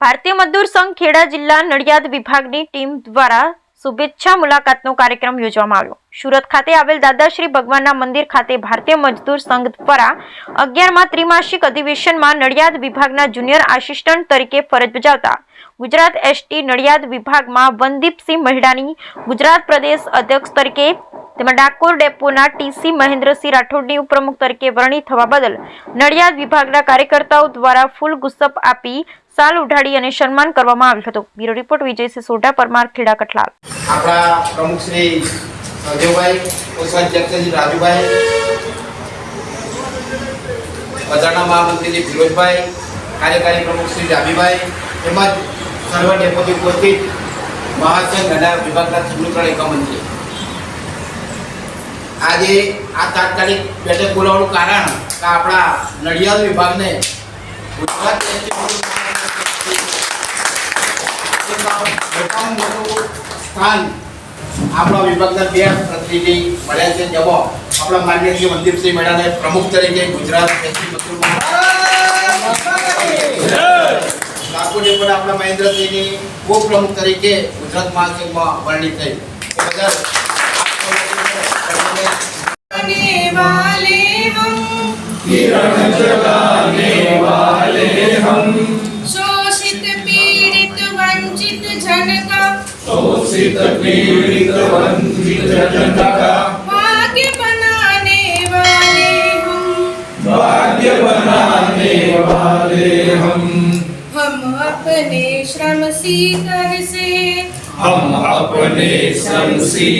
ભારતીય મજદૂર સંઘ ખેડા જિલ્લા નડિયાદ વિભાગની ટીમ દ્વારા શુભેચ્છા મુલાકાતનો કાર્યક્રમ યોજવામાં આવ્યો. સુરત ખાતે આવેલ દાદાશ્રી ભગવાનના મંદિર ખાતે ભારતીય મજદૂર સંઘ દ્વારા અગિયારમાં ત્રિમાસિક અધિવેશનમાં નડિયાદ વિભાગના જુનિયર આસિસ્ટન્ટ તરીકે ફરજ બજાવતા ગુજરાત એસટી નડિયાદ વિભાગમાં વનદીપસિંહ મહેડાની ગુજરાત પ્રદેશ અધ્યક્ષ તરીકે તેમજ ડાકોર ડેપોના ટીસી મહેન્દ્રસિંહ રાઠોડની ઉપપ્રમુખ તરીકે વરણી થવા બદલ નડિયાદ વિભાગના કાર્યકર્તાઓ દ્વારા ફૂલ ગુસ્સપ આપી સાલ ઉઢાડી અને સન્માન કરવામાં આવ્યું હતું. Bureau report Vijaysinh Sodha, Parmar, Kheda, Kathlal. મહાસંઘ વિભાગના સંયુક્ત એકમંત્રી. આજે આ તાત્કાલિક બેઠક બોલાવવાનું કારણ કે આપણા નડિયાદ વિભાગને ગુજરાત સ્થાન આપણા વિભાગના બે પ્રતિનિધિ મળ્યા છે. જેમાં આપણા માન્ય શ્રી મંદિરસિંહ મેળાને પ્રમુખ તરીકે ગુજરાત એસટી પણ આપણા મહેન્દ્રસિંહની ઉપપ્રમુખ તરીકે ગુજરાત મહાસંઘમાં વર્ણિત થઈ. किरण जगाने वाले हम शोषित पीड़ित वंचित जन का शोषित पीड़ित वंचित जन का भाग्य बनाने वाले हम भाग्य बनाने वाले हम हम अपने श्रम सीकर से हम अपने श्रम सी